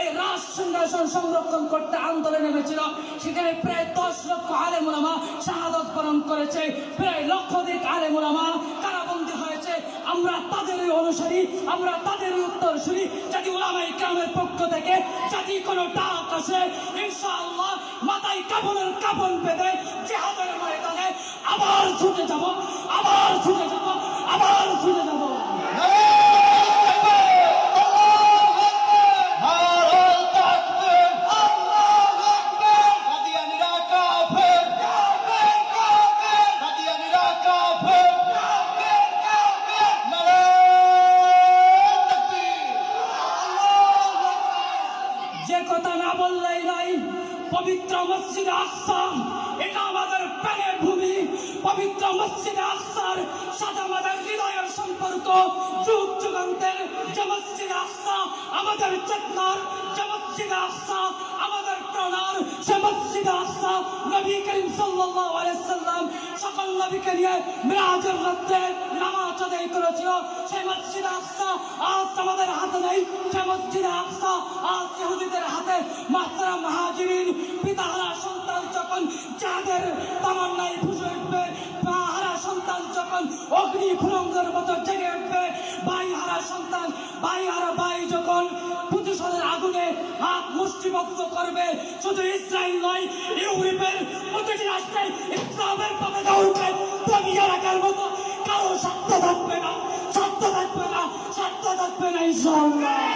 এই রাজ সিংহাসন সংরক্ষণ করতে প্রায় দশ লক্ষ আলেমুলামা শাহাদত বরণ করেছে। প্রায় লক্ষাধিক আলেমুলামা কারাবন্দী হয়েছে। আমরা তাদেরই অনুসারী, আমরা তাদেরই উত্তরসূরি। যদি উলামাই গ্রামের পক্ষ থেকে যদি কোনো ডাক আসে, ইনশাআল্লাহ মাথায় কাপড়ের কাপড় বেঁধে জেহাদের ময়দানে আবার ছুটে যাব। কথা না বললেই নাই। পবিত্র মসজিদ আকসা, এটা আমাদের প্রাণের ভূমি। পবিত্র মসজিদ আকসার সাথে আমাদের হৃদয়ের সম্পর্ক। যুগ যুগান্তের যে মসজিদ আকসা, আমাদের চেতনার যে মসজিদ আকসা, আমাদের প্রাণার সে মসজিদ নবী করিম সাল্লাম সকল নবীকে নিয়ে মিরাজের রাত্রে নামাজ আদায় করেছিল। সেই মসজিদ আকসা আজ আমাদের হাতে নেই সে মসজিদ আকসা আজ ইহুদিদের হাতে মাত্রা মাহাজিরিন, পিতাহারা সন্তান যখন যাদের তামান্নায় ফুসে উঠবে মাহারা সন্তান যখন অগ্নি ফুলঙ্গের মতো জেগে উঠবে ভাই হারা সন্তান ভাই হারা ভাই যখন প্রতিশোধের আগুনে হাত মুষ্টিবদ্ধ করবে, শুধু ইসরায়েল নয়, ইউরোপের প্রতিটি রাষ্ট্রে ইসলামের পতাকা উঠবে দমিয়ে রাখার মতো কারও সত্য থাকবে না সত্য থাকবে না সত্য থাকবে না ইনশাআল্লাহ